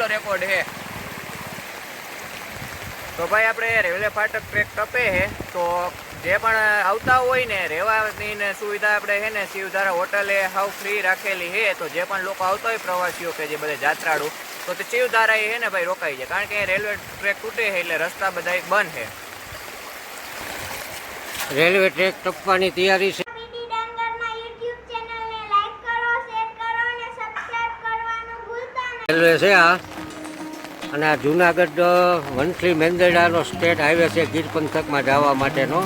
પહેલો રેકોર્ડ છે. તો ભાઈ આપણે રેલવે ફાટક ટ્રેક ટપે છે. તો જે પણ આવતા હોય ને રહેવાની ને સુવિધા આપણે છે ને શિવધારા હોટલે હાવ ફ્રી રાખેલી છે. તો જે પણ લોકો આવતા હોય પ્રવાસીઓ કે જે બધા જાત્રાળુ તો તે શિવધારા એ છે ને ભાઈ રોકાઈ જાય. કારણ કે રેલવે ટ્રેક તૂટે છે એટલે રસ્તા બધા બંધ છે. રેલવે ટ્રેક ટપવાની તૈયારી છે. પીડી ડાંગરના YouTube ચેનલને લાઈક કરો શેર કરો અને સબસ્ક્રાઇબ કરવાનું ભૂલતા નહીં. રેલવે છે આ. અને આ જુનાગઢ વંથલી મેંદરડાનો સ્ટેટ હાઈવે છે ગીર પંથકમાં જવા માટેનો.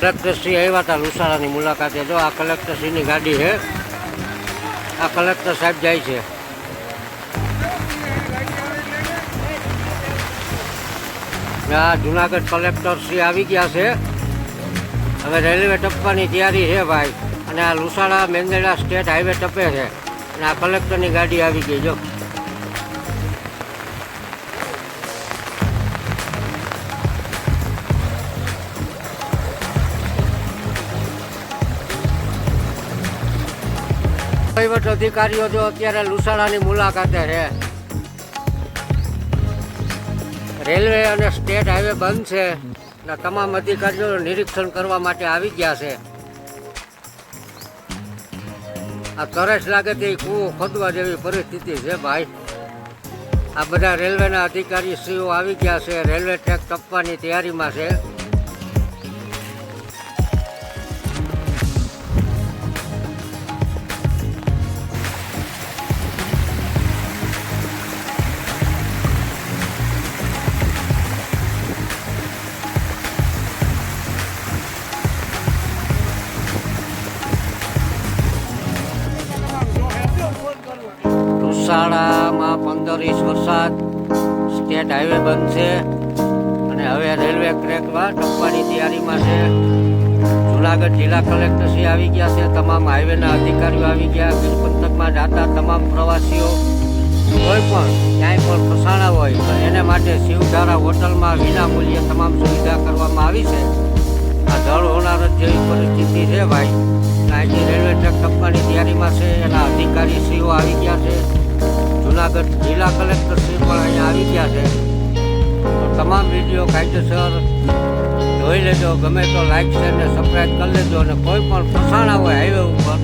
કલેક્ટરશ્રી આવ્યા હતા લુસારાની મુલાકાતે. જો આ કલેક્ટરશ્રીની ગાડી છે, આ કલેક્ટર સાહેબ જાય છે. આ જુનાગઢ કલેક્ટર શ્રી આવી ગયા છે. હવે રેલવે ટપવાની તૈયારી છે ભાઈ. અને આ લુસાડા મેંદરડા સ્ટેટ હાઈવે ટપે છે. અને આ કલેક્ટરની ગાડી આવી ગઈ, જો. વહીવટ અધિકારીઓ જો અત્યારે લુસાડાની મુલાકાતે છે રેલવે અને સ્ટેટ હાઈવે બંધ છે. અને તમામ અધિકારીઓ નિરીક્ષણ કરવા માટે આવી ગયા છે. આ તરસ લાગે તે કૂવો ખોદવા જેવી પરિસ્થિતિ છે ભાઈ. આ બધા રેલવેના અધિકારી શ્રીઓ આવી ગયા છે. રેલવે ટ્રેક ટપવાની તૈયારીમાં છે. લુસાડામાં પંદર ઇંચ વરસાદ. સ્ટેટ હાઈવે બંધ છે. અને હવે રેલવે ટ્રેકમાં ટપવાની તૈયારીમાં છે. જુનાગઢ જિલ્લા કલેક્ટરશ્રી આવી ગયા છે. તમામ હાઈવેના અધિકારીઓ આવી ગયા. ગીર પંથકમાં જતા તમામ પ્રવાસીઓ. કોઈ પણ ક્યાંય પણ ફસાણા હોય તો એને માટે શિવધારા હોટલમાં વિના મૂલ્યે તમામ સુવિધા કરવામાં આવી છે. આ જળ હોનાર જેવી પરિસ્થિતિ છે ભાઈ. આજે રેલવે ટ્રેક ટપવાની તૈયારીમાં છે એના અધિકારી શ્રીઓ આવી ગયા છે. જુનાગઢ જિલ્લા કલેક્ટર શ્રી પણ અહીંયા આવી ગયા છે. તો તમામ વીડિયો કાયદેસર જોઈ લેજો, ગમે તો લાઈક શેર ને સબસ્ક્રાઈબ કરી લેજો અને કોઈ પણ ફસાણા હોય હાઈવે ઉપર,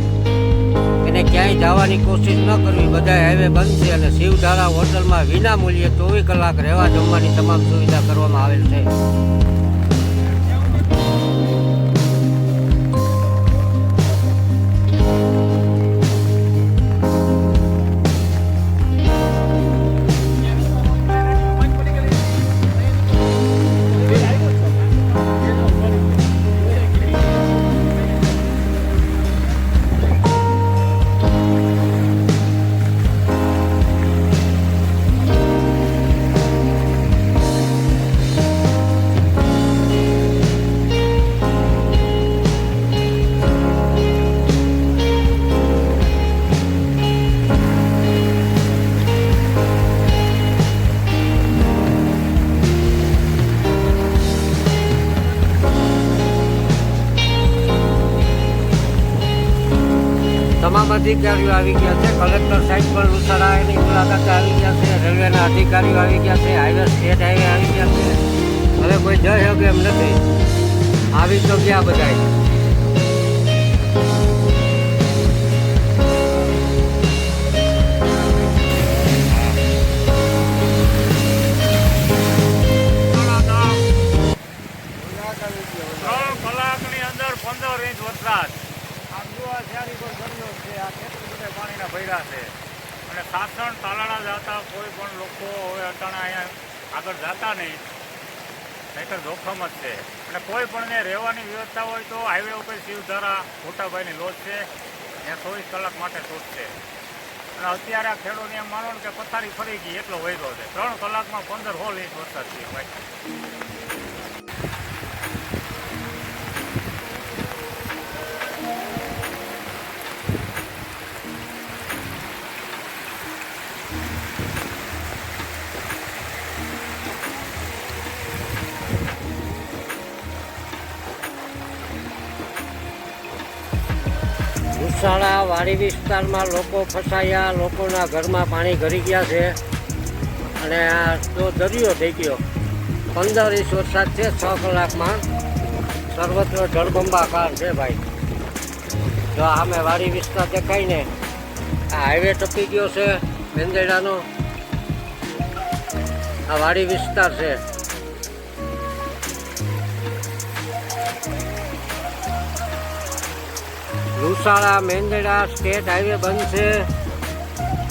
એને ક્યાંય જવાની કોશિશ ન કરવી. બધા હાઈવે બંધ છે અને શિવધારા હોટલમાં વિના મૂલ્યે ચોવીસ કલાક રહેવા જમવાની તમામ સુવિધા કરવામાં આવેલ છે. તમામ અધિકારીઓ આવી ગયા છે. કલેક્ટર સાહેબ પણ એની મુલાકાતે આવી ગયા છે. રેલવેના અધિકારીઓ આવી ગયા છે. હાઈવે, સ્ટેટ હાઈવે આવી ગયા છે. હવે કોઈ જઈ શકે એમ નથી. આવી તો ગયા બધાય. લોકો હવે અટાણા અહીંયા આગળ જતા નહીં. નહીતર જોખમ જ છે. અને કોઈ પણને રહેવાની વ્યવસ્થા હોય તો હાઈવે ઉપર શિવધારા મોટાભાઈની લોજ છે. ત્યાં ચોવીસ કલાક માટે છૂટશે અને અત્યારે આ ખેડૂતને એમ માનો કે પથારી ફરી ગઈ, એટલો વૈરો છે. ત્રણ કલાકમાં પંદર હોલ ઇંચ વરસાદ થયો, ભાઈ. ઉસાળા વાડી વિસ્તારમાં લોકો ફસાયા, લોકોના ઘરમાં પાણી ઘરી ગયા છે. અને આ તો દરિયો થઈ ગયો પંદર ઇંચ વરસાદ છે, છ કલાકમાં. સર્વત્ર જળબંબાકાર છે ભાઈ. જો આમે વાડી વિસ્તાર દેખાય ને, આ હાઈવે ટપી ગયો છે, મેંદેડાનો. આ વાડી વિસ્તાર છે. લુસાડા મેંદેડા સ્ટેટ હાઈવે બંધ છે.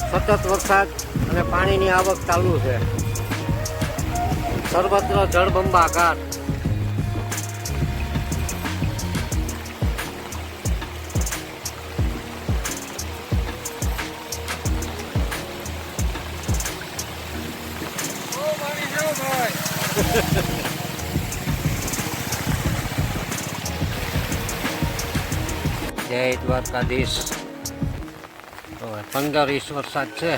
સતત વરસાદ અને પાણીની આવક ચાલુ છે. સર્વત્ર જળબંબાકાર જય દ્વારકાધીશ. હવે પંદર ઇંચ વરસાદ છે.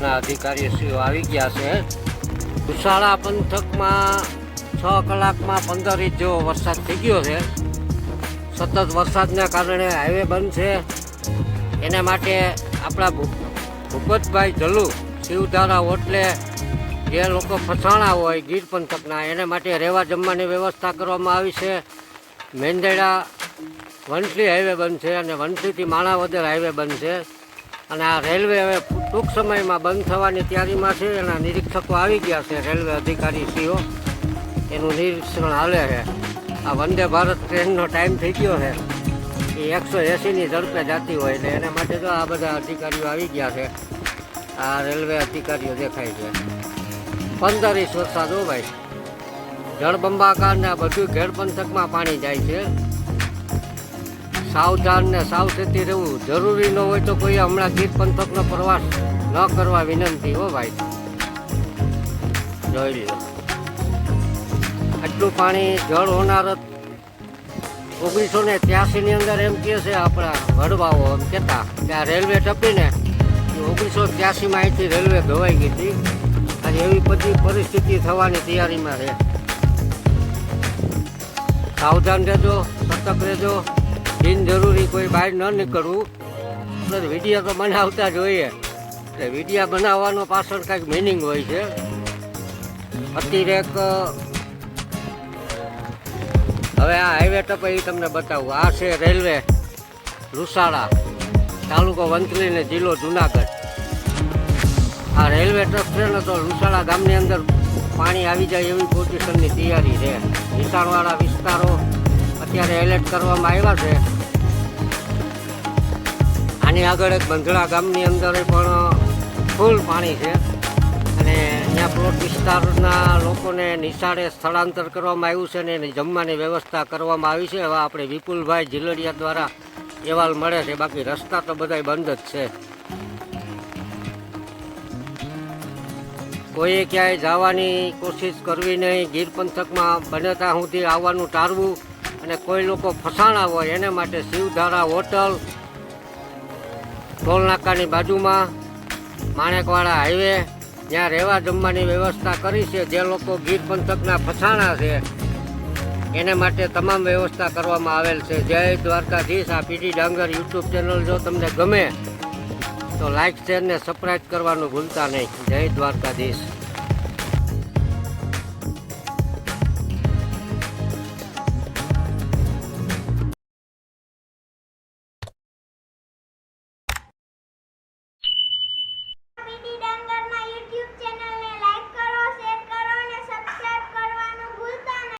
ના અધિકારીશ્રીઓ આવી ગયા છે. ઉશાળા પંથકમાં છ કલાકમાં પંદર ઇંચ જેવો વરસાદ થઈ ગયો છે. સતત વરસાદના કારણે હાઈવે બંધ છે. એના માટે આપણા ભૂપતભાઈ જલુ શિવધારા હોટલે જે લોકો ફસાણા હોય ગીર પંથકના, એને માટે રહેવા જમવાની વ્યવસ્થા કરવામાં આવી છે. મેંદેડા વંથલી હાઈવે છે અને વંથલીથી માણાવદર હાઈવે છે. અને આ રેલવે હવે ટૂંક સમયમાં બંધ થવાની તૈયારીમાં છે એના નિરીક્ષકો આવી ગયા છે રેલવે અધિકારીશ્રીઓ એનું નિરીક્ષણ હાલે છે. આ વંદે ભારત ટ્રેનનો ટાઈમ થઈ ગયો છે. એ એકસો એંસીની ઝડપે જતી હોય એટલે એના માટે તો આ બધા અધિકારીઓ આવી ગયા છે. આ રેલવે અધિકારીઓ દેખાય છે. પંદર ઇસ વરસાદ હો ભાઈ. જળબંબાકાર ને બધું ઘેર પંથકમાં પાણી જાય છે. સાવધાન ને સાવચેતી રહેવું જરૂરી ન હોય તો કોઈ હમણાં ગીર પંથકનો પ્રવાસ ન કરવા વિનંતી હો ભાઈ. જોઈ લો આટલું પાણી જળ હોનાર ઓગણીસો ને ત્યાસીની અંદર એમ કહે છે આપણા વડવાઓ એમ કહેતા કે આ રેલવે ટપીને ઓગણીસો ત્યાસીમાં અહીંથી રેલવે ધોવાઈ ગઈ હતી. અને એવી બધી પરિસ્થિતિ થવાની તૈયારીમાં છે સાવધાન રહેજો, સતર્ક રહેજો. બિનજરૂરી કોઈ બહાર ન નીકળવું. બસ વીડિયો તો બનાવતા જોઈએ. એટલે વિડીયા બનાવવાનો પાછળ કાંઈક મિનિંગ હોય છે. અતિરેક હવે આ હાઈવે ટપે એ તમને બતાવું. આ છે રેલવે લુસાડા તાલુકો વંથલી ને જિલ્લો જુનાગઢ. આ રેલવે ટ્રસ્ટ છે ને તો લુસાડા ગામની અંદર પાણી આવી જાય એવી પોઝિશનની તૈયારી છે. નીચાણવાળા વિસ્તારો અત્યારે એલર્ટ કરવામાં આવ્યા છે. આની આગળ એક બંધળા ગામની અંદર પણ ફૂલ પાણી છે અને ત્યાં પ્લોટ વિસ્તારના લોકોને નિશાળે સ્થળાંતર કરવામાં આવ્યું છે અને જમવાની વ્યવસ્થા કરવામાં આવી છે. હવે આપણે વિપુલભાઈ જીલડિયા દ્વારા અહેવાલ મળે છે. બાકી રસ્તા તો બધાય બંધ જ છે. કોઈએ ક્યાંય જવાની કોશિશ કરવી નહીં. ગીર પંથકમાં બને ત્યાં સુધી આવવાનું ટાળવું અને કોઈ લોકો ફસાણા હોય એને માટે શિવધારા હોટલ, ટોલનાકાની બાજુમાં, માણેકવાડા હાઈવે, જ્યાં રહેવા જમવાની વ્યવસ્થા કરી છે. જે લોકો ગીર પંથકના ફસાણા છે, એને માટે તમામ વ્યવસ્થા કરવામાં આવેલ છે. જય દ્વારકાધીશ. આ પીડી ડાંગર યુટ્યુબ ચેનલ જો તમને ગમે તો લાઈક શેર ને સબસ્ક્રાઈબ કરવાનું ભૂલતા નહીં. જય દ્વારકાધીશ.